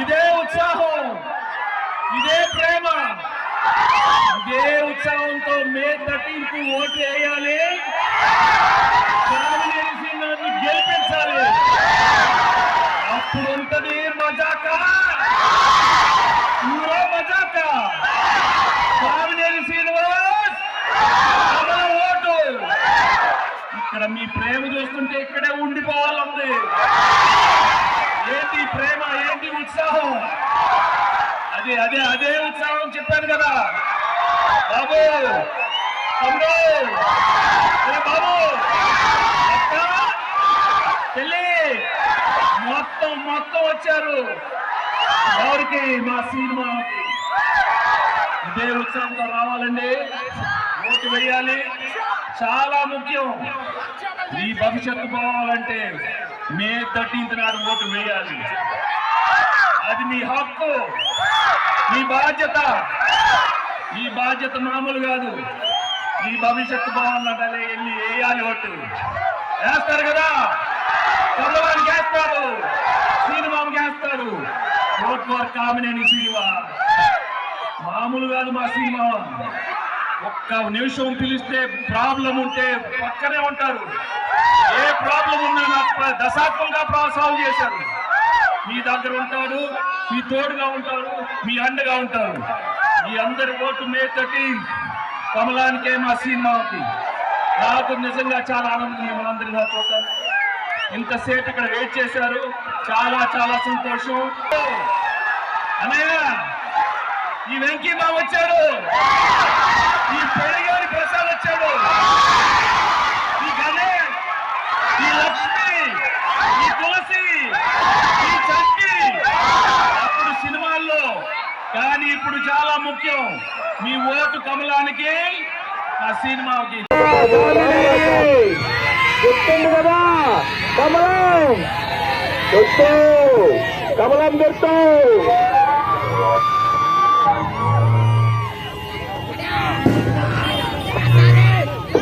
ఇదే ఉత్సాహం ఇదే ప్రేమ. ఇదే ఉత్సాహంతో మే థర్టీన్త్ ఓటు వేయాలి. గెలిపించాలి. అప్పుడు ఉంటది మజాక. మజాకా మజాక. కామినేని శ్రీనివాస్ ఓటు. ఇక్కడ మీ ప్రేమ చూస్తుంటే ఇక్కడే ఉండిపోవాలంది ఏంటి ప్రేమ ఏంటి ఉత్సాహం. అదే అదే అదే ఉత్సాహం చెప్పాను కదా. బాబు తమ్ముడు బాబు. అక్క చెల్లి మొత్తం మొత్తం వచ్చారు. ఎవరికి? మా సినిమాకి. ఇదే ఉత్సాహంతో రావాలండి. ఓటు వేయాలి. చాలా ముఖ్యం. ఈ భవిష్యత్తు పోవాలంటే మే థర్టీన్త్ నాడు ఓటు వేయాలి. అది మీ హక్కు. మీ బాధ్యత. ఈ బాధ్యత మామూలు కాదు. ఈ భవిష్యత్తు బాగున్నట్టే వెళ్ళి వేయాలి ఓటు. వేస్తారు కదా? కమలవానికి వేస్తారు శ్రీనివామికి వేస్తారు ఓట్ ఫర్ కామినేని శ్రీనివా మామూలు కాదు మా సినిమా నిమిషం పిలిస్తే ప్రాబ్లం ఉంటే పక్కనే ఉంటారు. ఏ ప్రాబ్లం ఉన్నా నాకు దశాత్మకంగా దశాబ్దంగా సాల్వ్ చేశారు. మీ దగ్గర ఉంటారు మీ తోడుగా ఉంటారు మీ అండగా ఉంటారు. మీ అందరి ఓటు మే థర్టీన్ కమలానికే మా సినిమాకి నాకు నిజంగా చాలా ఆనందం మిమ్మల్ని అందరిగా చూస్తాను ఇంతసేపు ఇక్కడ వెయిట్ చేశారు. చాలా చాలా సంతోషం. అన్నయ్య ఈ వెంకీ బాబు వచ్చాడు. ఈ ప్రసాద్ వచ్చాడు. ఈ గణేష్ ఈ లక్ష్మి ఈ తులసి ఈ అప్పుడు సినిమాల్లో కానీ ఇప్పుడు చాలా ముఖ్యం మీ ఓటు కమలానికి ఆ సినిమాకి. కదా కమలం. గుర్తు కమలం గుర్తు